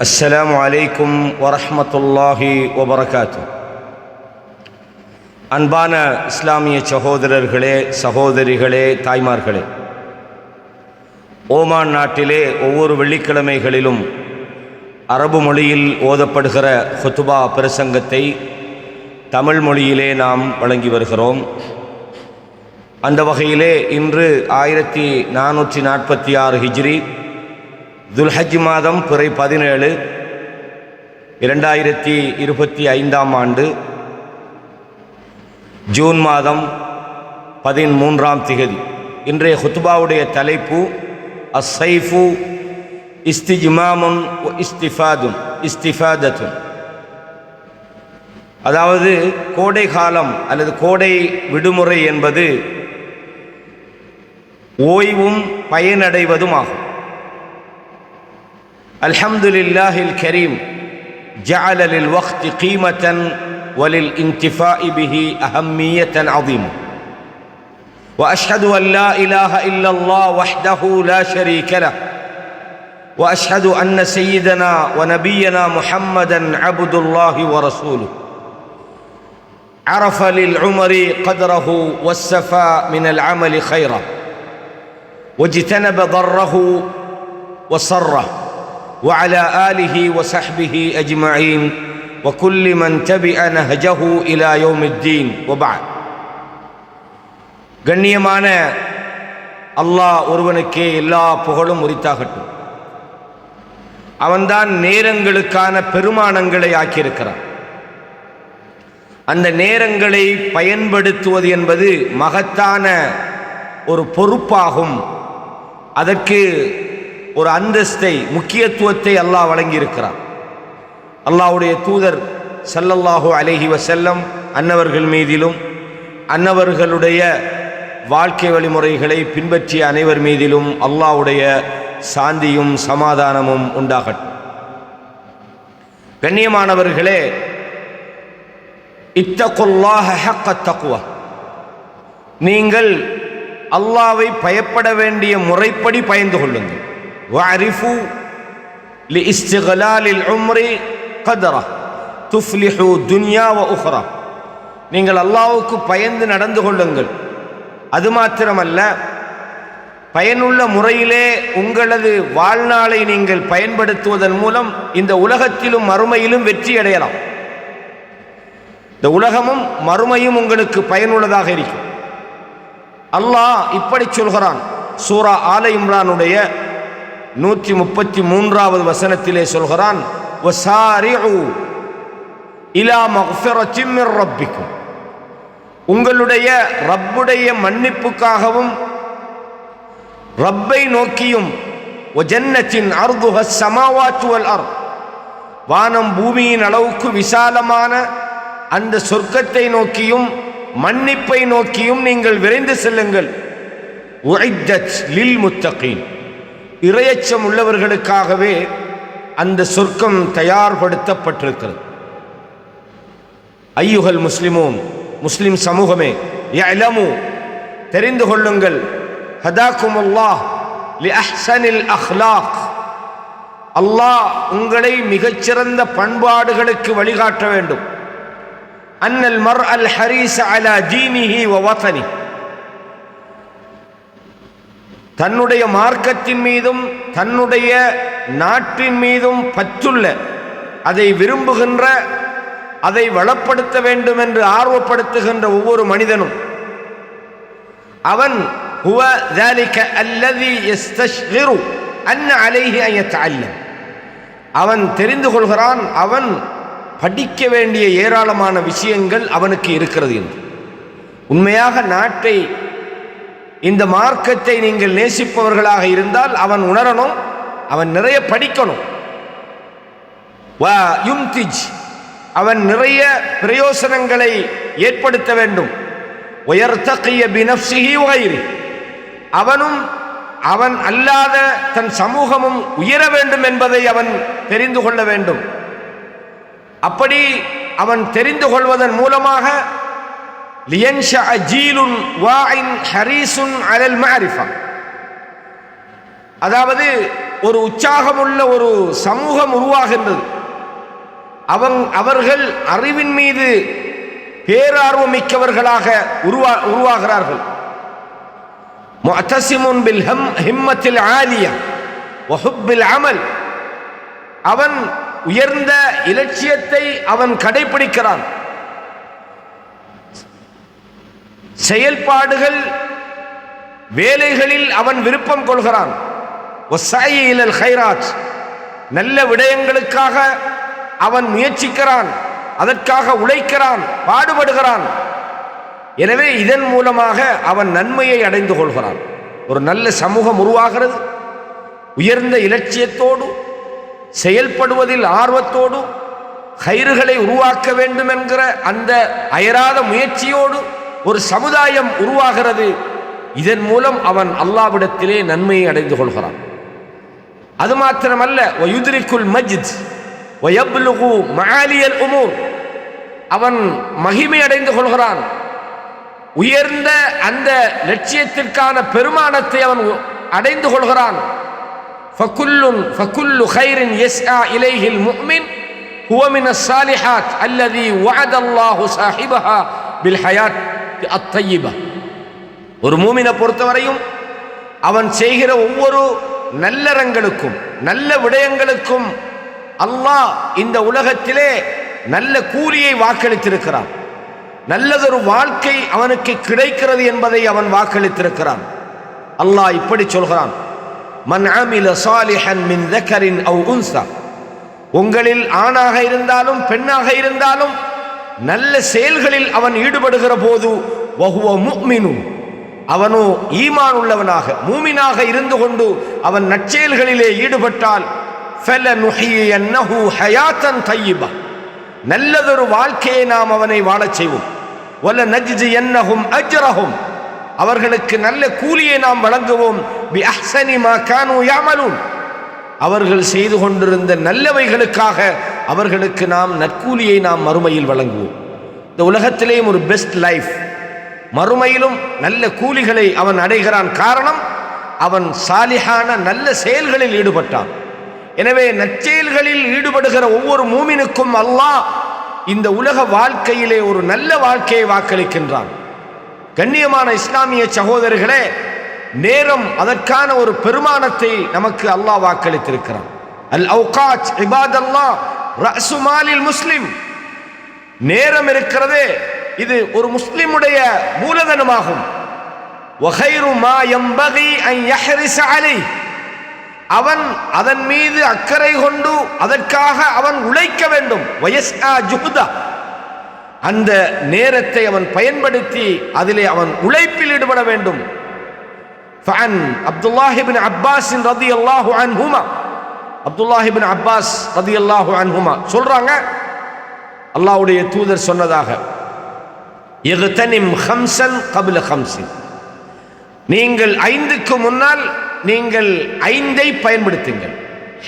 السلام عليكم ورحمة الله وبركاته அன்பான இஸ்லாமிய சகோதரர்களே சகோதரிகளே தாய்மார்களே ஓமான் நாட்டிலே ஒவ்வொரு வெள்ளிக்கிழமைகளிலும் அரபு மொழியில் ஓதப்படுகிற ஹுத்துபா பிரசங்கத்தை தமிழ் மொழியிலே நாம் வழங்கி வருகிறோம் அந்த வகையிலே இன்று ஆயிரத்தி நானூற்றி நாற்பத்தி ஆறு ஹிஜ்ரி துல்ஹஜ் மாதம் பிறை பதினேழு இரண்டாயிரத்தி இருபத்தி ஐந்தாம் ஆண்டு ஜூன் மாதம் பதிமூன்றாம் திகதி. இன்றைய ஹுத்துபாவுடைய தலைப்பு அசைஃபு இஸ்திஜ்மாமுன் இஸ்திஃபாதும் இஸ்திஃபாதத்தும் அதாவது கோடை காலம் அல்லது கோடை விடுமுறை என்பது ஓய்வும் பயனடைவதும் ஆகும். الحمد لله الكريم جعل للوقت قيمة وللانتفاء به أهمية عظيمة وأشهد أن لا إله إلا الله وحده لا شريك له وأشهد أن سيدنا ونبينا محمدا عبد الله ورسوله عرف للعمر قدره والسفى من العمل خيرا واجتنب ضره وصره وعلى آله وصحبه أجمعين وكل من تبع نهجه إلى يوم الدين وبعد கண்ணியமான அல்லாஹ் ஒருவனுக்கே எல்லா புகழும் உரித்தாகட்டும் அவன்தான் நேரங்களுக்கான பெருமானங்களை ஆக்கியிருக்கிறான் அந்த நேரங்களை பயன்படுத்துவது என்பது மகத்தான ஒரு பொறுப்பாகும் அதற்கு ஒரு அந்தஸ்தை முக்கியத்துவத்தை அல்லாஹ் வழங்கியிருக்கிறார் அல்லாஹ்வுடைய தூதர் சல்லல்லாஹு அலஹி வசல்லம் அன்னவர்கள் மீதிலும் அன்னவர்களுடைய வாழ்க்கை வழிமுறைகளை பின்பற்றிய அனைவர் மீதிலும் அல்லாஹ்வுடைய சாந்தியும் சமாதானமும் உண்டாகட்டும். கண்ணியமானவர்களே இத்தகுல்லாஹ ஹக்க தக்குவா நீங்கள் அல்லாவை பயப்பட வேண்டிய முறைப்படி பயந்து கொள்ளுங்கள். واعرفوا لاستغلال العمر قدره تفلحوا دنيا واخرى நீங்கள் அல்லாஹ்வுக்கு பயந்து நடந்து கொள்ளுங்கள் அது மாத்திரமல்ல பயனுள்ள முறையிலே உங்களது வாழ்நாளை நீங்கள் பயன்படுத்துவதன் மூலம் இந்த உலகத்திலும் மறுமையிலும் வெற்றி அடையலாம் இந்த உலகமும் மறுமையும் உங்களுக்கு பயனுள்ளதாக இருக்கும் அல்லாஹ் இப்படி சொல்கிறான் சூரா ஆல இம்ரானுடைய நூற்றி முப்பத்தி மூன்றாவது வசனத்திலே சொல்கிறான் இலா ரப்பிக்கும். உங்களுடைய ரப்புடைய மன்னிப்புக்காகவும் ரப்பை நோக்கியும் ஜன்னத்தின் அர்துஹ சமாவாச்சுவல் அர் வானம் பூமியின் அளவுக்கு விசாலமான அந்த சொர்க்கத்தை நோக்கியும் மன்னிப்பை நோக்கியும் நீங்கள் விரைந்து செல்லுங்கள். லில் முத்தகீன் இரையச்சம் உள்ளவர்களுக்காகவே அந்த சொர்க்கம் தயார்படுத்தப்பட்டிருக்கிறது. ஐயுகல் முஸ்லிமும் முஸ்லிம் சமூகமே யலமு தெரிந்து கொள்ளுங்கள் ஹதாக்கும் அல்லாஹ் லி அஹ்சனில் அஹ்லாக். அல்லாஹ் உங்களை மிகச்சிறந்த பண்பாடுகளுக்கு வழிகாட்ட வேண்டும். அன்னல் மர் அல் ஹரீஸ் அலா தீனிஹி வ தன்னுடைய மார்க்கத்தின் மீதும் தன்னுடைய நாட்டின் மீதும் பற்றுள்ள அதை விரும்புகின்ற அதை வளப்படுத்த வேண்டும் என்று ஆர்வப்படுத்துகின்ற ஒவ்வொரு மனிதனும் அவன் هو ذلك الذي يستشعر أن عليه أن يتعلم அவன் தெரிந்து கொள்கிறான் அவன் படிக்க வேண்டிய ஏராளமான விஷயங்கள் அவனுக்கு இருக்கிறது என்று உண்மையாக நாட்டை இந்த மார்க்கத்தை நீங்கள் நேசிப்பவர்களாக இருந்தால் அவன் உணரணும் அவன் நிறைய படிக்கணும். அவன் நிறைய பிரயோசனங்களை ஏற்படுத்த வேண்டும். உயர்த்தக்கிய பினப்சிஹி வயிறு அவனும் அவன் அல்லாத தன் சமூகமும் உயர வேண்டும் என்பதை அவன் தெரிந்து கொள்ள வேண்டும். அப்படி அவன் தெரிந்து கொள்வதன் மூலமாக لينشأ جيل واع حريص على المعرفة அதாவது ஒரு உற்சாகமுள்ள ஒரு சமூகம் உருவாகின்றது அவன் அவர்கள் அறிவின் மீது பேரார்வம் மிக்கவர்களாக உருவா உருவாகிறார்கள் முஅத்தசிமுன் பில் ஹம் ஹிம்மத்தில் ஆலியா வஹுப்பில் அமல் அவன் உயர்ந்த இலட்சியத்தை அவன் கடைபிடிக்கிறான் செயல்பாடுகள் வேலைகளில் அவன் விருப்பம் கொள்கிறான். ஒசாயிலல் நல்ல விடயங்களுக்காக அவன் முயற்சிக்கிறான் அதற்காக உழைக்கிறான் பாடுபடுகிறான். எனவே இதன் மூலமாக அவன் நன்மையை அடைந்து கொள்கிறான். ஒரு நல்ல சமூகம் உருவாகிறது. உயர்ந்த இலட்சியத்தோடு செயல்படுவதில் ஆர்வத்தோடு கயிறுகளை உருவாக்க வேண்டும் என்கிற அந்த அயராத முயற்சியோடு ஒரு சமுதாயம் உருவாகிறது. இதன் மூலம் அவன் அல்லாவிடத்திலே நன்மையை அடைந்து கொள்கிறான். அது மாத்திரமல்ல ஒயுதிரிக்குள் மஜித் ஒயப்லுகு மகாலியல் உமூர். அவன் மகிமை அடைந்து கொள்கிறான். உயர்ந்த அந்த லட்சியத்திற்கான பெருமானத்தை அவன் அடைந்து கொள்கிறான். ஃபக்குல்லுன் ஃபக்குல்லு ஹைரின் எஸ் எஸ்ஆ இலைஹில் முக்மின் ஹுவமின் சாலிஹாத் அல்லதி வஅதல்லாஹு சாஹிபஹா பில் ஹயாத். அத்தையிபா ஒரு மூமினை பொறுத்தவரையும் அவன் செய்கிற ஒவ்வொரு நல்லறங்களுக்கும் நல்ல விடயங்களுக்கும் அல்லாஹ் இந்த உலகத்திலே நல்ல கூலியை வாக்களித்திருக்கிறான். நல்லதொரு வாழ்க்கை அவனுக்கு கிடைக்கிறது என்பதை அவன் வாக்களித்திருக்கிறான். அல்லாஹ் இப்படி சொல்கிறான் மன் அமில சாலிஹன் மின் தக்கரின் அவ் உன்சா. உங்களில் ஆணாக இருந்தாலும் பெண்ணாக இருந்தாலும் நல்ல செயல்களில் அவன் ஈடுபடுகிற போது வஹுவ அவனோ ஈமான் உள்ளவனாக மூமினாக இருந்து கொண்டு அவன் நற்செயல்களிலே ஈடுபட்டால் ஹயாத்தன் நல்லதொரு வாழ்க்கையை நாம் அவனை வாழச் செய்வோம். வல நஜ்ஜி என்னகும் அஜ்ரஹும். அவர்களுக்கு நல்ல கூலியை நாம் வழங்குவோம். அவர்கள் செய்து கொண்டிருந்த நல்லவைகளுக்காக அவர்களுக்கு நாம் நற்கூலியை நாம் மறுமையில் வழங்குவோம். இந்த உலகத்திலேயும் ஒரு பெஸ்ட் லைஃப் மறுமையிலும் நல்ல கூலிகளை அவன் அடைகிறான் காரணம் அவன் சாலிகான நல்ல செயல்களில் ஈடுபட்டான். எனவே நற்செயல்களில் ஈடுபடுகிற ஒவ்வொரு மூமினுக்கும் அல்லாஹ் இந்த உலக வாழ்க்கையிலே ஒரு நல்ல வாழ்க்கையை வாக்களிக்கின்றான். கண்ணியமான இஸ்லாமிய சகோதரர்களே நேரம் அதற்கான ஒரு பெருமானத்தை நமக்கு அல்லாஹ் வாக்களித்திருக்கிறான். அல் அவுகாச் இபாதல்லா ரசுமாலில் முஸ்லிம். நேரம் இருக்கிறதே இது ஒரு முஸ்லிமுடைய மூலதனமாகும். அவன் அதன் மீது அக்கறை கொண்டு அதற்காக அவன் உழைக்க வேண்டும். வயஸ் ஜுஹுதா. அந்த நேரத்தை அவன் பயன்படுத்தி அதிலே அவன் உழைப்பில் ஈடுபட வேண்டும். அப்துல்லாஹிபின் அப்பாஸின் ரதி அல்லாஹு அன்ஹுமா. அப்துல்லாஹிபின் அப்பாஸ் ரதி அல்லாஹு அன்ஹுமா. சொல்றாங்க அல்லாவுடைய தூதர் சொன்னதாக இக்தனிம் ஹம்சன் கபில ஹம்சின் நீங்கள் ஐந்துக்கு முன்னால் நீங்கள் ஐந்தை பயன்படுத்துங்கள்.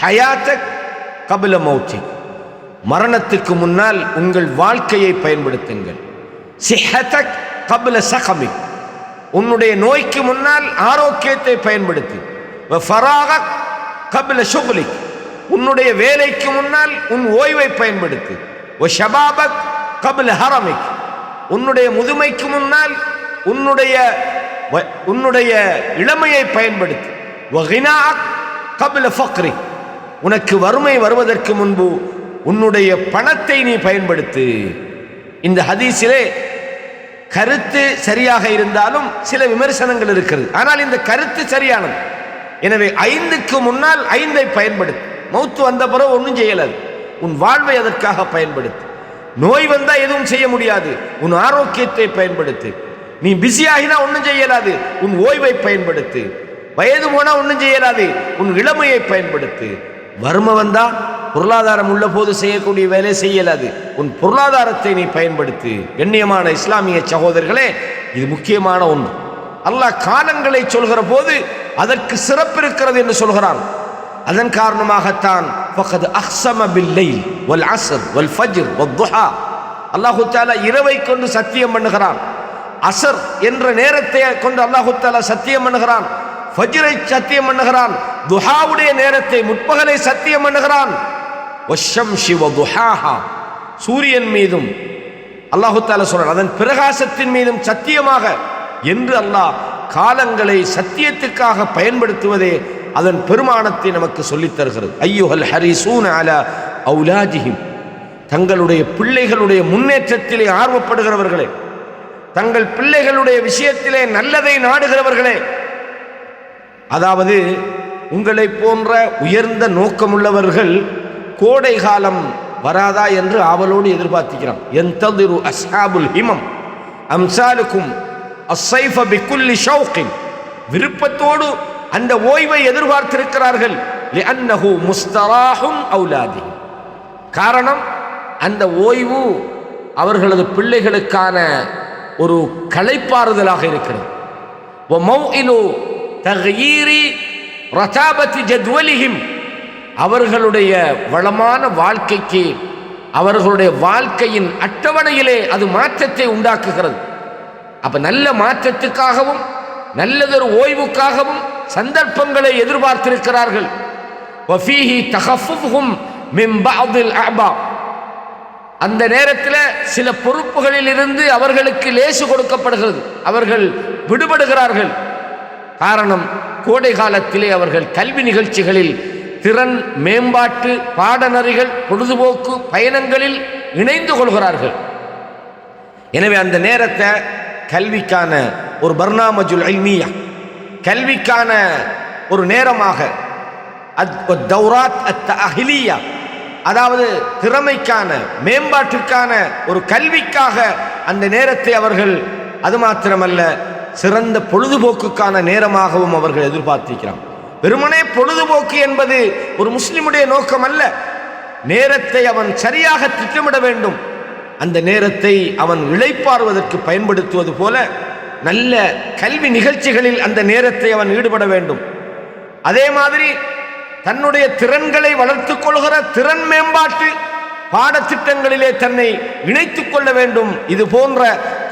ஹயாத்த கபில மௌத்தி. மரணத்துக்கு முன்னால் உங்கள் வாழ்க்கையை பயன்படுத்துங்கள். சிஹதக் கபில சகமி உன்னுடைய நோய்க்கு முன்னால் ஆரோக்கியத்தை பயன்படுத்து. ஃபராகக் கபில சுகுலிக் உன்னுடைய வேலைக்கு முன்னால் உன் ஓய்வை பயன்படுத்து. ஒ ஷபாபக் கபில ஹரமிக். உன்னுடைய முதுமைக்கு முன்னால் உன்னுடைய வ- உன்னுடைய இளமையை பயன்படுத்து. வகினாக் கபில ஃபக்ரி. உனக்கு வறுமை வருவதற்கு முன்பு உன்னுடைய பணத்தை நீ பயன்படுத்து. இந்த ஹதீஸிலே கருத்து சரியாக இருந்தாலும் சில விமர்சனங்கள் இருக்கிறது. ஆனால் இந்த கருத்து சரியானது. எனவே ஐந்துக்கு முன்னால் ஐந்தை பயன்படுத்து. மௌத்து வந்த பிறகு ஒன்றும் செய்யலாது. உன் வாழ்வை அதற்காக பயன்படுத்து. நோய் வந்தால் எதுவும் செய்ய முடியாது. உன் ஆரோக்கியத்தை பயன்படுத்து. நீ பிஸியாகினா ஒன்றும் செய்யலாது. உன் ஓய்வை பயன்படுத்து. வயது போனால் ஒன்றும் செய்யலாது. உன் இளமையை பயன்படுத்து. வறுமை வந்தால் பொருளாதாரம் உள்ள போது செய்யக்கூடிய வேலை செய்யலாது. உன் பொருளாதாரத்தை நீ பயன்படுத்து. கண்ணியமான இஸ்லாமிய சகோதரர்களே இது முக்கியமான ஒன்று. அல்லாஹ் காலங்களை சொல்கிற போது அதற்கு சிறப்பு இருக்கிறது என்று சொல்கிறான். அதன் காரணமாகத்தான் ஃபகத் அஹ்ஸம பில்லை வல் அசர் வல் ஃபஜ்ர் வல் துஹா அல்லாஹு தாலா இரவை கொண்டு சத்தியம் பண்ணுகிறான். அசர் என்ற நேரத்தை கொண்டு அல்லாஹு தாலா சத்தியம் பண்ணுகிறான். ஃபஜ்ரை சத்தியம் பண்ணுகிறான். துஹாவுடைய நேரத்தை முற்பகலை சத்தியம் பண்ணுகிறான். வஷம்ஷி வதுஹாஹா. சூரியன் மீதும் அல்லாஹு தாலா சொல்றான் அதன் பிரகாசத்தின் மீதும் சத்தியமாக. என்று அல்லாஹ் காலங்களை சத்தியத்துக்காக பயன்படுத்துவதே அதன் பெருமானத்தை நமக்கு சொல்லித் தருகிறது. ஹரிசூன் அலா அவுலாஜிஹிம். தங்களுடைய பிள்ளைகளுடைய முன்னேற்றத்திலே ஆர்வப்படுகிறவர்களே தங்கள் பிள்ளைகளுடைய விஷயத்திலே நல்லதை நாடுகிறவர்களே அதாவது உங்களை போன்ற உயர்ந்த நோக்கமுள்ளவர்கள் கோடை காலம் வராதா என்று ஆவலோடு எதிர்பார்த்திக்கிறான். எந்ததிரு அஸ்ஹாபுல் ஹிமம் அம்சாலுக்கும் அஸ்ஸைஃப பிக்குல்லி ஷௌகின் விருப்பத்தோடு அந்த ஓய்வை எதிர்பார்த்திருக்கிறார்கள். முஸ்தராகும் அவுலாதி. காரணம் அந்த ஓய்வு அவர்களது பிள்ளைகளுக்கான ஒரு களைப்பாறுதலாக இருக்கிறது. அவர்களுடைய வளமான வாழ்க்கைக்கு அவர்களுடைய வாழ்க்கையின் அட்டவணையிலே அது மாற்றத்தை உண்டாக்குகிறது. அப்ப நல்ல மாற்றத்துக்காகவும் நல்லதொரு ஓய்வுக்காகவும் சந்தர்ப்பங்களை எதிர்பார்த்திருக்கிறார்கள். அந்த நேரத்தில் சில பொறுப்புகளில் இருந்து அவர்களுக்கு லேசு கொடுக்கப்படுகிறது. அவர்கள் விடுபடுகிறார்கள். காரணம் கோடை காலத்திலே அவர்கள் கல்வி நிகழ்ச்சிகளில் திறன் மேம்பாட்டு பாடநெறிகள் பொழுதுபோக்கு பயணங்களில் இணைந்து கொள்கிறார்கள். எனவே அந்த நேரத்தை கல்விக்கான ஒரு பர்னாமஜுல் அல்மியா கல்விக்கான ஒரு நேரமாக. அத் தௌராத் அத் அஹிலியா அதாவது திறமைக்கான மேம்பாட்டிற்கான ஒரு கல்விக்காக அந்த நேரத்தை அவர்கள் அது மாத்திரமல்ல சிறந்த பொழுதுபோக்குக்கான நேரமாகவும் அவர்கள் எதிர்பார்த்திருக்கிறான் வெறுமனே பொழுதுபோக்கு என்பது ஒரு முஸ்லிமுடைய நோக்கம் அல்ல நேரத்தை அவன் சரியாக திட்டமிட வேண்டும். அந்த நேரத்தை அவன் இளைப்பாறுவதற்கு பயன்படுத்துவது போல நல்ல கல்வி நிகழ்ச்சிகளில் அந்த நேரத்தை அவன் ஈடுபட வேண்டும். அதே மாதிரி தன்னுடைய திறன்களை வளர்த்துக் கொள்கிற திறன் மேம்பாட்டு பாடத்திட்டங்களிலே தன்னை இணைத்துக் கொள்ள வேண்டும். இது போன்ற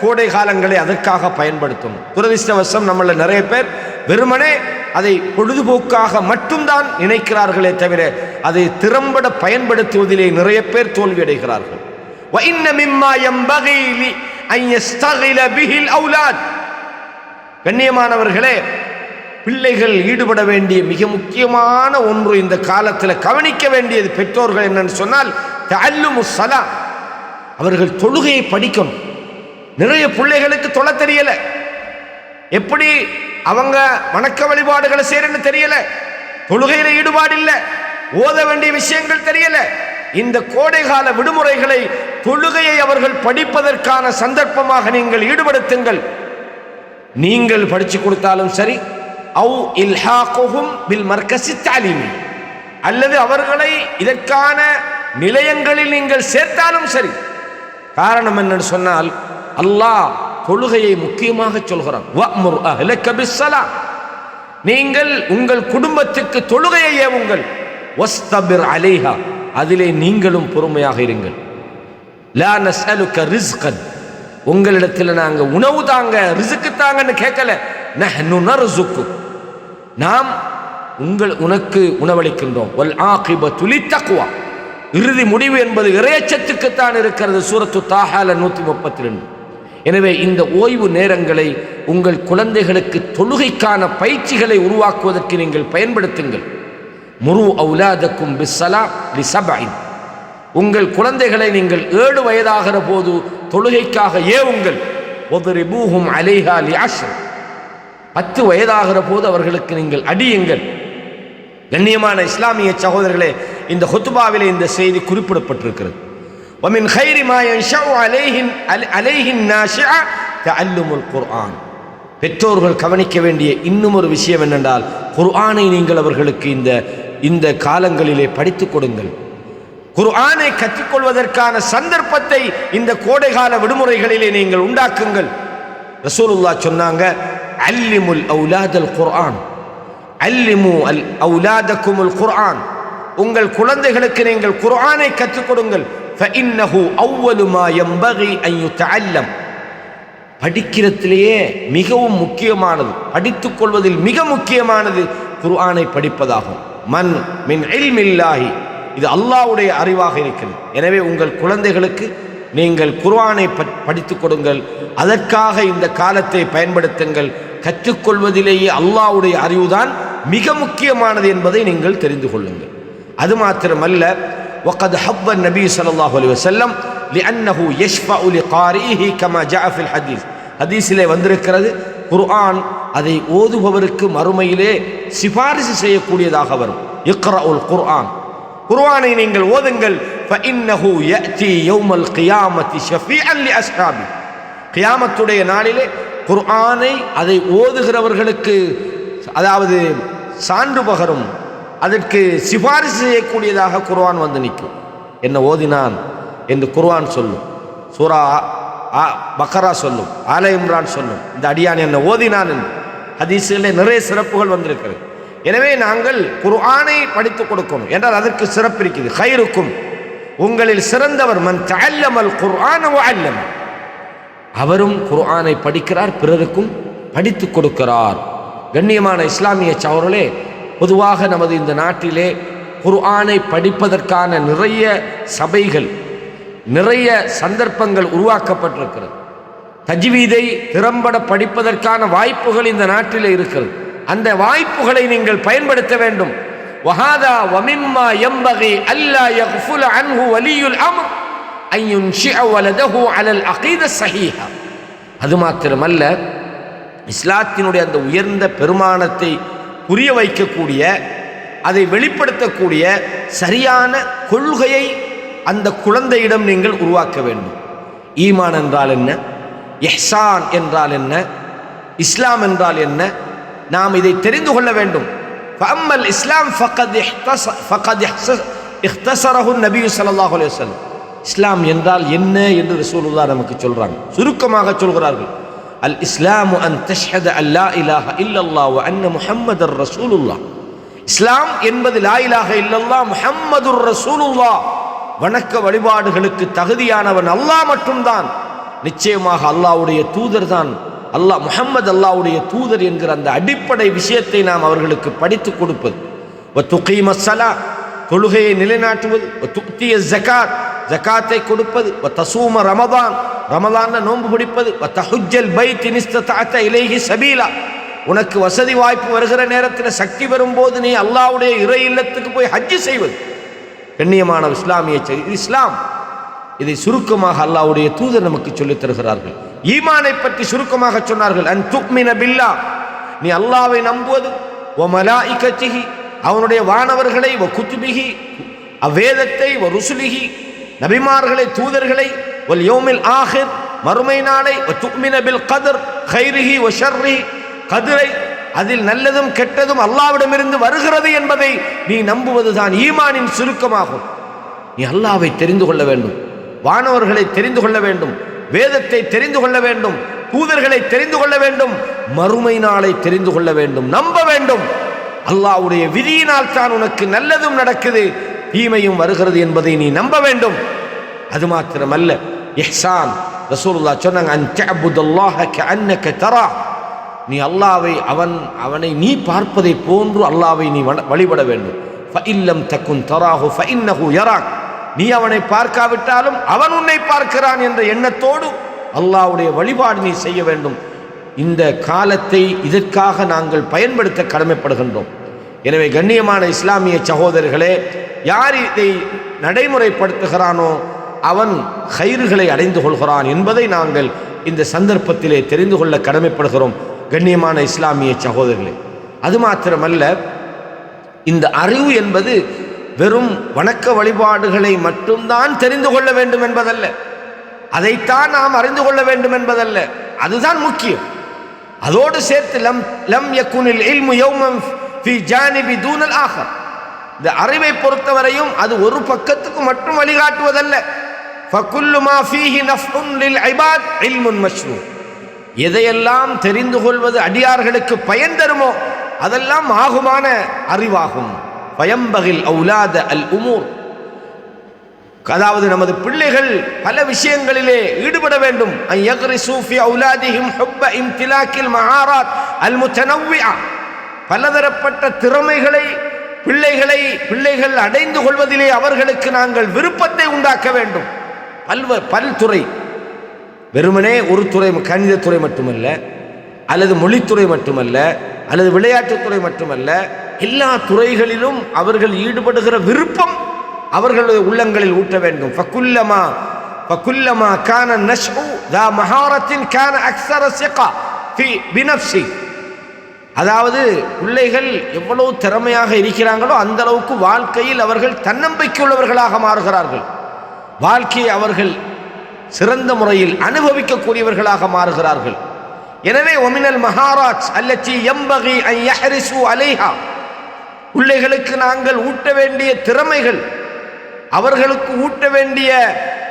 கோடை காலங்களை அதற்காக பயன்படுத்தும். துரதிருஷ்டவசம் நம்மள நிறைய பேர் வெறுமனே அதை பொழுதுபோக்காக மட்டும்தான் நினைக்கிறார்களே தவிர அதை திறம்பட பயன்படுத்துவதிலே நிறைய பேர் தோல்வியடைகிறார்கள். கண்ணியமானவர்களே பிள்ளைகள் ஈடுபட வேண்டிய மிக முக்கியமான ஒன்று இந்த காலத்தில் கவனிக்க வேண்டியது பெற்றோர்கள் என்னன்னு சொன்னால் தல்லுமு சலா அவர்கள் தொழுகையை படிக்கணும். நிறைய பிள்ளைகளுக்கு தொழ தெரியல. எப்படி அவங்க வணக்க வழிபாடுகளை செய்யறன்னு தெரியல. தொழுகையில ஈடுபாடு இல்லை. ஓத வேண்டிய விஷயங்கள் தெரியல. இந்த கோடைகால விடுமுறைகளை தொழுகையை அவர்கள் படிப்பதற்கான சந்தர்ப்பமாக நீங்கள் ஈடுபடுத்துங்கள். நீங்கள் படிச்சு கொடுத்தாலும் சரி அவு இல்ஹாக்குஹும் பில் மர்கசி தாலிமி. அல்லது அவர்களை இதற்கான நிலையங்களில் நீங்கள் சேர்த்தாலும் சரி. காரணம் என்னன்னு சொன்னால் அல்லாஹ் தொழுகையை முக்கியமாக சொல்கிறான். நீங்கள் உங்கள் குடும்பத்துக்கு தொழுகையை ஏவுங்கள். ஒஸ்தபிர் அலைஹா. அதிலே நீங்களும் பொறுமையாக இருங்கள். லா நஸ்அலுக ரிஸ்கன். உங்களிடத்தில் நாங்கள் உணவு தாங்க ரிசுக்கு தாங்கன்னு கேட்கல. நஹ்னு நாம் உங்கள் உனக்கு உணவளிக்கின்றோம். ஒல் ஆகிப துளி தக்குவா இறுதி முடிவு என்பது இறையச்சத்துக்குத்தான் இருக்கிறது. சூரத்து தாஹால நூற்றி முப்பத்தி ரெண்டு எனவே இந்த ஓய்வு நேரங்களை உங்கள் குழந்தைகளுக்கு தொழுகைக்கான பயிற்சிகளை உருவாக்குவதற்கு நீங்கள் பயன்படுத்துங்கள். முரு அவுலாதக்கும் பிஸ்ஸலா லி உங்கள் குழந்தைகளை நீங்கள் ஏழு வயதாகிற போது தொழுகைக்காக ஏவுங்கள் ஒதுரிபூஹும் அலைஹா லி அஷ்ர் பத்து வயதாகிற போது அவர்களுக்கு நீங்கள் அடியுங்கள் கண்ணியமான இஸ்லாமிய சகோதரர்களே இந்த ஹுத்துபாவிலே இந்த செய்தி குறிப்பிடப்பட்டிருக்கிறது ومن خير ما ينشأ عليه عليه الناشئة تعلم القرآن பெற்றோர்கள் கவனிக்க வேண்டிய இன்னும் ஒரு விஷயம் என்னென்றால் குர்ஆனை நீங்கள் அவர்களுக்கு இந்த இந்த காலங்களிலே படித்துக் கொடுங்கள் குர்ஆனை கற்றுக்கொள்வதற்கான சந்தர்ப்பத்தை இந்த கோடைகால விடுமுறைகளிலே நீங்கள் உண்டாக்குங்கள். ரசூலுல்லா சொன்னாங்க அல்லிமுல் அவுலாதல் குர்ஆன் அல்லிமு அல் அவுலாதக்குமுல் குர்ஆன். உங்கள் குழந்தைகளுக்கு நீங்கள் குர்ஆனை கற்றுக் கொடுங்கள் படிக்கிறதுலேயே மிகவும் முக்கியமானது படித்துக் கொள்வதில் மிக முக்கியமானது குர்ஆனை படிப்பதாகும். மன் மின் இல்மில்லாஹி இது அல்லாஹ்வுடைய அறிவாக இருக்கிறது எனவே உங்கள் குழந்தைகளுக்கு நீங்கள் குர்ஆனை ப- படித்துக் கொடுங்கள் அதற்காக இந்த காலத்தை பயன்படுத்துங்கள் கற்றுக்கொள்வதிலேயே அல்லாஹ்வுடைய அறிவுதான் மிக முக்கியமானது என்பதை நீங்கள் தெரிந்து கொள்ளுங்கள் அது மாத்திரமல்ல وقد حب النبي صلى الله عليه وسلم لأنه يشفع لقارئه كما جاء في الحديث ஹதீஸிலே வந்திருக்கிறது குர்ஆன் அதை ஓதுபவருக்கு மறுமையிலே சிபாரிசு செய்யக்கூடியதாக வரும் இக்ரஉல் குர்ஆன் குர்ஆனை நீங்கள் ஓதுங்கள். ஃபஇன்னஹு யஅதி யௌமல் கியாமத்தி ஷஃபீஅன் லி அஸ்ஹாபி கியாமத்துடைய நாளிலே குர்ஆனை அதை ஓதுகிறவர்களுக்கு அதாவது சான்று பகரும் அதற்கு சிபாரிசு செய்யக்கூடியதாக குர்ஆன் வந்து நிற்கும். என்ன ஓதினான் என்று குர்ஆன் சொல்லும். சூரா பக்கரா சொல்லும். ஆல இம்ரான் சொல்லும். இந்த அடியான் என்ன ஓதினான் என்று. ஹதீஸில் நிறைய சிறப்புகள் வந்திருக்கிறது. எனவே நாங்கள் குர்ஆனை படித்துக் கொடுக்கணும். என்றால் அதற்கு சிறப்பு இருக்குது ஹைருக்கும் உங்களில் சிறந்தவர் மன் தல்லமல் குர்ஆன வஅல்லம. அவரும் குர்ஆனை படிக்கிறார் பிறருக்கும் படித்துக் கொடுக்கிறார். கண்ணியமான இஸ்லாமிய சவர்களே பொதுவாக நமது இந்த நாட்டிலே குர்ஆனை படிப்பதற்கான நிறைய சபைகள் நிறைய சந்தர்ப்பங்கள் உருவாக்கப்பட்டிருக்கிறது. தஜ்வீதை திறம்பட படிப்பதற்கான வாய்ப்புகள் இந்த நாட்டிலே இருக்கிறது. அந்த வாய்ப்புகளை நீங்கள் பயன்படுத்த வேண்டும் وهذا ومما ينبغي ألا يغفل عنه ولي الأمر أن ينشئ ولده على العقيدة الصحيحة அது மாத்திரமல்ல இஸ்லாத்தினுடைய அந்த உயர்ந்த பெருமானத்தை புரிய வைக்கக்கூடிய அதை வெளிப்படுத்தக்கூடிய சரியான கொள்கையை அந்த குழந்தையிடம் நீங்கள் உருவாக்க வேண்டும் ஈமான் என்றால் என்ன இஹ்சான் என்றால் என்ன இஸ்லாம் என்றால் என்ன நாம் இதை தெரிந்து கொள்ள வேண்டும் فأما الإسلام فقد اختص- فقد اختص- اختصره النبي صلى الله عليه وسلم இஸ்லாம் என்றால் என்ன என்று ரசூலுல்லாஹ் நமக்கு சொல்றாங்க சுருக்கமாக சொல்கிறார்கள் அல் இஸ்லாமு அன் தஷ்ஹத அல்லா இலாஹ இல்லல்லாஹ் வ அன்ன முஹம்மதர் ரசூலுல்லாஹ் இஸ்லாம் என்பது லா இலாஹ இல்லல்லாஹ் முஹம்மதுர் ரசூலுல்லாஹ் வணக்க வழிபாடுகளுக்கு தகுதியானவன் அல்லாஹ் மட்டும்தான் நிச்சயமாக அல்லாஹ்வுடைய தூதர் தான் அல்லாஹ் முகம்மது அல்லாவுடைய தூதர் என்கிற அந்த அடிப்படை விஷயத்தை நாம் அவர்களுக்கு படித்து கொடுப்பது. துகீம சலா தொழுகையை நிலைநாட்டுவது. துக்திய ஜக்காத் ஜக்காத்தை கொடுப்பது. தசூம ரமதான் ரமதான நோன்பு பிடிப்பது தஹுஜல் பை தினிஸ்தாத்த இலேஹி சபீலா. உனக்கு வசதி வாய்ப்பு வருகிற நேரத்தில் சக்தி வரும்போது நீ அல்லாவுடைய இறை இல்லத்துக்கு போய் ஹஜ்ஜு செய்வது. கண்ணியமான இஸ்லாமிய இஸ்லாம். இதை சுருக்கமாக அல்லாவுடைய தூதர் நமக்கு சொல்லித் தருகிறார்கள். ஈமானை பற்றி சுருக்கமாக சொன்னார்கள். அன் துக்மின பில்லா. நீ அல்லாவை நம்புவது ஓ மலாஇகத்திஹி அவனுடைய வானவர்களை ஓ குத்துபிஹி. அவ்வேதத்தை ஓ ருசுலிஹி. நபிமார்களை தூதர்களை ஒல் யோமில் ஆஹிர் மறுமை நாளை ஓ துக்மின பில் கதர் ஹைரிஹி ஓ ஷர்ரி கதிரை அதில் நல்லதும் கெட்டதும் அல்லாவிடமிருந்து வருகிறது என்பதை நீ நம்புவதுதான் ஈமானின் சுருக்கமாகும். நீ அல்லாவை தெரிந்து கொள்ள வேண்டும். வானவர்களை தெரிந்து கொள்ள வேண்டும். வேதத்தை தெரிந்து கொள்ள வேண்டும் தூதர்களை தெரிந்து கொள்ள வேண்டும் மறுமை நாளை தெரிந்து கொள்ள வேண்டும் நம்ப வேண்டும். அல்லாஹ்வுடைய விதியினால் தான் உனக்கு நல்லதும் நடக்குது தீமையும் வருகிறது என்பதை நீ நம்ப வேண்டும். அது மாத்திரமல்ல எஹ்சான் ரசூலுல்லா சொன்னாங்க அன் தரா. நீ அல்லாவை அவன் அவனை நீ பார்ப்பதை போன்று அல்லாவை நீ வழிபட வேண்டும். ஃபஇல்லம் தக்குன் தராஹு ஃபஇன்னஹு யராக். நீ அவனை பார்க்காவிட்டாலும் அவன் உன்னை பார்க்கிறான் என்ற எண்ணத்தோடு அல்லாவுடைய வழிபாடு நீ செய்ய வேண்டும். இந்த காலத்தை இதற்காக நாங்கள் பயன்படுத்த கடமைப்படுகின்றோம். எனவே கண்ணியமான இஸ்லாமிய சகோதரர்களே யார் இதை நடைமுறைப்படுத்துகிறானோ அவன் கயிறுகளை அடைந்து கொள்கிறான் என்பதை நாங்கள் இந்த சந்தர்ப்பத்திலே தெரிந்து கொள்ள கடமைப்படுகிறோம் கண்ணியமான இஸ்லாமிய சகோதரர்களே. அது மாத்திரமல்ல இந்த அறிவு என்பது வெறும் வணக்க வழிபாடுகளை மட்டும்தான் தெரிந்து கொள்ள வேண்டும் என்பதல்ல. அதைத்தான் நாம் அறிந்து கொள்ள வேண்டும் என்பதல்ல. அதுதான் முக்கியம். அதோடு சேர்த்து லம் லம் யக்குனில் இல்மு யௌமம் ஃபி ஜானிபி தூனல் ஆகர். இந்த அறிவை பொறுத்தவரையும் அது ஒரு பக்கத்துக்கு மட்டும் வழிகாட்டுவதல்ல. ஃபகுல்லு மா ஃபீஹி நஃப்உன் லில் ஐபாத் இல்முன் மஷ்ரூ. எதையெல்லாம் தெரிந்து கொள்வது அடியார்களுக்கு பயன் தருமோ அதெல்லாம் ஆகுமான அறிவாகும். பயம்பகில் அவுலாத அல் உமூர். அதாவது நமது பிள்ளைகள் பல விஷயங்களிலே ஈடுபட வேண்டும். பலதரப்பட்ட திறமைகளை பிள்ளைகளை பிள்ளைகள் அடைந்து கொள்வதிலே அவர்களுக்கு நாங்கள் விருப்பத்தை உண்டாக்க வேண்டும். பல்வ பல்துறை வெறுமனே ஒரு துறை கணிதத்துறை மட்டுமல்ல அல்லது மொழித்துறை மட்டுமல்ல அல்லது விளையாட்டுத்துறை மட்டுமல்ல எல்லா துறைகளிலும் அவர்கள் ஈடுபடுகிற விருப்பம் அவர்களுடைய உள்ளங்களில் ஊட்ட வேண்டும். ஃபகுல்லமா ஃபகுல்லமா கான நஷ்உ தா மஹாரத்தின் கான அக்ஸர சிகா ஃபி பினப்சி அதாவது பிள்ளைகள் எவ்வளவு திறமையாக இருக்கிறாங்களோ அந்த அளவுக்கு வாழ்க்கையில் அவர்கள் தன்னம்பிக்கையுள்ளவர்களாக மாறுகிறார்கள். வாழ்க்கையை அவர்கள் சிறந்த முறையில் அனுபவிக்கக்கூடியவர்களாக மாறுகிறார்கள். எனவே ஒமினல் மகாராஜ் அல்லச்சி எம்பகி ஐயஹரிசு அலைஹா. பிள்ளைகளுக்கு நாங்கள் ஊட்ட வேண்டிய திறமைகள் அவர்களுக்கு ஊட்ட வேண்டிய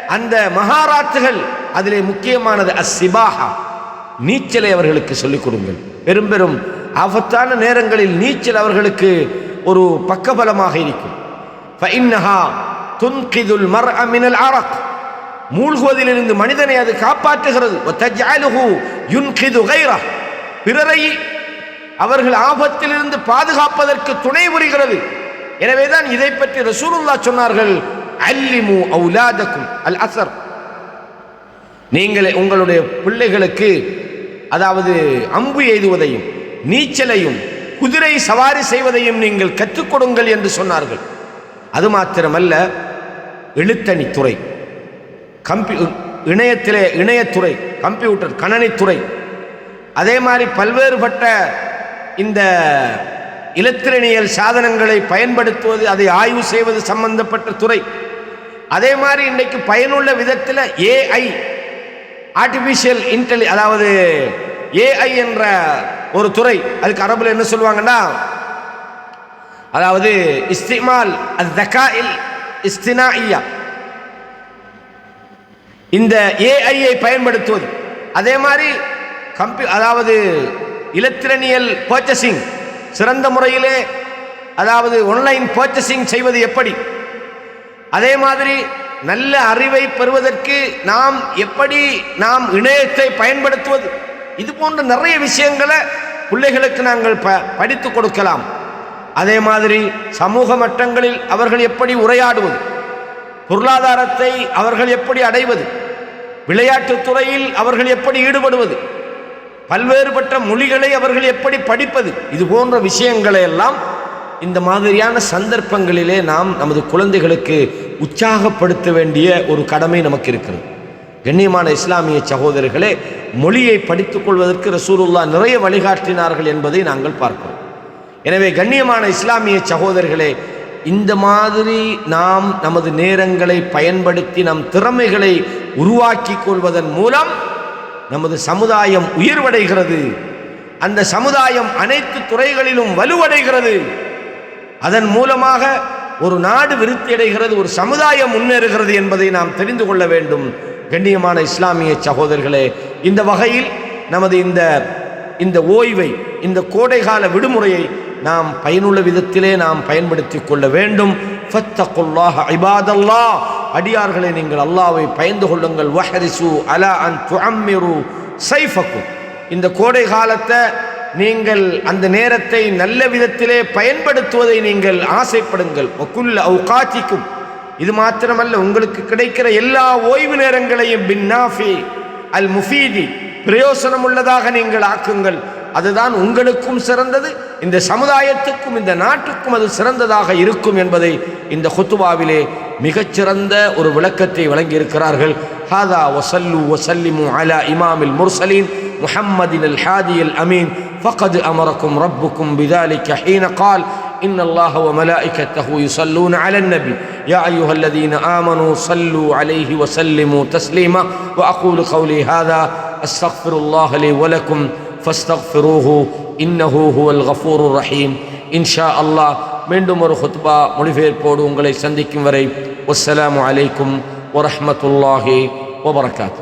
அந்த மகாராத்துகள் அதிலே முக்கியமானது அசிபாகா நீச்சலை அவர்களுக்கு சொல்லிக் கொடுங்கள். பெரும் பெரும் ஆபத்தான நேரங்களில் நீச்சல் அவர்களுக்கு ஒரு பக்கபலமாக இருக்கும். துன்கிதுல் மர்அ மினல் அரக். மூழ்குவதிலிருந்து மனிதனை அது காப்பாற்றுகிறது. பிறரை அவர்கள் ஆபத்திலிருந்து பாதுகாப்பதற்கு துணை புரிகிறது. எனவேதான் இதை பற்றி ரசூலுல்லா சொன்னார்கள் அல்லிமு அவுலாதக்கும் அல் அசர். நீங்கள் உங்களுடைய பிள்ளைகளுக்கு அதாவது அம்பு எய்துவதையும் நீச்சலையும் குதிரை சவாரி செய்வதையும் நீங்கள் கற்றுக் கொடுங்கள் என்று சொன்னார்கள். அது மாத்திரமல்ல எழுத்தணித்துறை கம்பி இணையத்திலே இணையத்துறை கம்ப்யூட்டர் கணனித்துறை அதே மாதிரி பல்வேறுபட்ட இந்த இலத்திரனியல் சாதனங்களை பயன்படுத்துவது அதை ஆய்வு செய்வது சம்பந்தப்பட்ட துறை. அதே மாதிரி இன்றைக்கு பயனுள்ள விதத்தில் ஏஐ ஆர்டிஃபிஷியல் இன்டெலி அதாவது ஏஐ என்ற ஒரு துறை அதுக்கு அரபில் என்ன சொல்லுவாங்கன்னா அதாவது இஸ்திமால் இஸ்தினா இஸ்தினாஇயா இந்த ஏஐயை பயன்படுத்துவது. அதே மாதிரி கம்பி அதாவது இலத்திரனியல் பர்ச்சசிங் சிறந்த முறையிலே அதாவது ஆன்லைன் பர்ச்சசிங் செய்வது எப்படி? அதே மாதிரி நல்ல அறிவை பெறுவதற்கு நாம் எப்படி நாம் இணையத்தை பயன்படுத்துவது? இது போன்ற நிறைய விஷயங்களை பிள்ளைகளுக்கு நாங்கள் ப படித்து கொடுக்கலாம். அதே மாதிரி சமூக மட்டங்களில் அவர்கள் எப்படி உரையாடுவது? பொருளாதாரத்தை அவர்கள் எப்படி அடைவது? விளையாட்டுத் துறையில் அவர்கள் எப்படி ஈடுபடுவது? பல்வேறுபட்ட மொழிகளை அவர்கள் எப்படி படிப்பது? இது போன்ற விஷயங்களை எல்லாம் இந்த மாதிரியான சந்தர்ப்பங்களிலே நாம் நமது குழந்தைகளுக்கு உற்சாகப்படுத்த வேண்டிய ஒரு கடமை நமக்கு இருக்கிறது. கண்ணியமான இஸ்லாமிய சகோதரர்களே மொழியை படித்துக் கொள்வதற்கு ரசூலுல்லா நிறைய வழிகாட்டினார்கள் என்பதை நாங்கள் பார்க்கிறோம். எனவே கண்ணியமான இஸ்லாமிய சகோதரர்களே இந்த மாதிரி நாம் நமது நேரங்களை பயன்படுத்தி நம் திறமைகளை உருவாக்கி கொள்வதன் மூலம் நமது சமுதாயம் உயர்வடைகிறது. அந்த சமுதாயம் அனைத்து துறைகளிலும் வலுவடைகிறது. அதன் மூலமாக ஒரு நாடு விருத்தி அடைகிறது ஒரு சமுதாயம் முன்னேறுகிறது என்பதை நாம் தெரிந்து கொள்ள வேண்டும். கண்ணியமான இஸ்லாமிய சகோதரர்களே இந்த வகையில் நமது இந்த இந்த ஓய்வை இந்த கோடைகால விடுமுறையை நாம் பயனுள்ள விதத்திலே நாம் பயன்படுத்தி கொள்ள வேண்டும். ஃபத்தகுல்லாஹ் இபாதல்லாஹ் அடியார்களை நீங்கள் அல்லாவை பயந்து கொள்ளுங்கள். வஹரிசு அலா அன் துஅம்மிரு சைஃபக்கும். இந்த கோடை காலத்தை நீங்கள் அந்த நேரத்தை நல்ல விதத்திலே பயன்படுத்துவதை நீங்கள் ஆசைப்படுங்கள். ஒக்குல்ல அவுகாத்திக்கும். இது மாத்திரமல்ல உங்களுக்கு கிடைக்கிற எல்லா ஓய்வு நேரங்களையும் பின்னாஃபி அல் முஃபீதி. பிரயோசனம் உள்ளதாக நீங்கள் ஆக்குங்கள். அதுதான் உங்களுக்கும் சிறந்தது இந்த சமுதாயத்துக்கும் இந்த நாட்டுக்கும் அது சிறந்ததாக இருக்கும் என்பதை இந்த ஹுத்துபாவிலே மிகச்சிறந்த ஒரு விளக்கத்தை வழங்கியிருக்கிறார்கள் ஹாதா வசல்லு வசல்லிமு அலா இமாமில் முர்சலீன் محمد الحادي الأمين فقد أمركم ربكم بذلك حين قال إن الله وملائكته يصلون على النبي يا أيها الذين آمنوا صلوا عليه وسلموا تسليما وأقول قولي هذا أستغفر الله لي ولكم فاستغفروه إنه هو الغفور الرحيم. إن شاء الله மீண்டும் ஒரு خطبة முடிவேர் போடு உங்களை சந்திக்கும் வரை والسلام عليكم ورحمة الله وبركاته.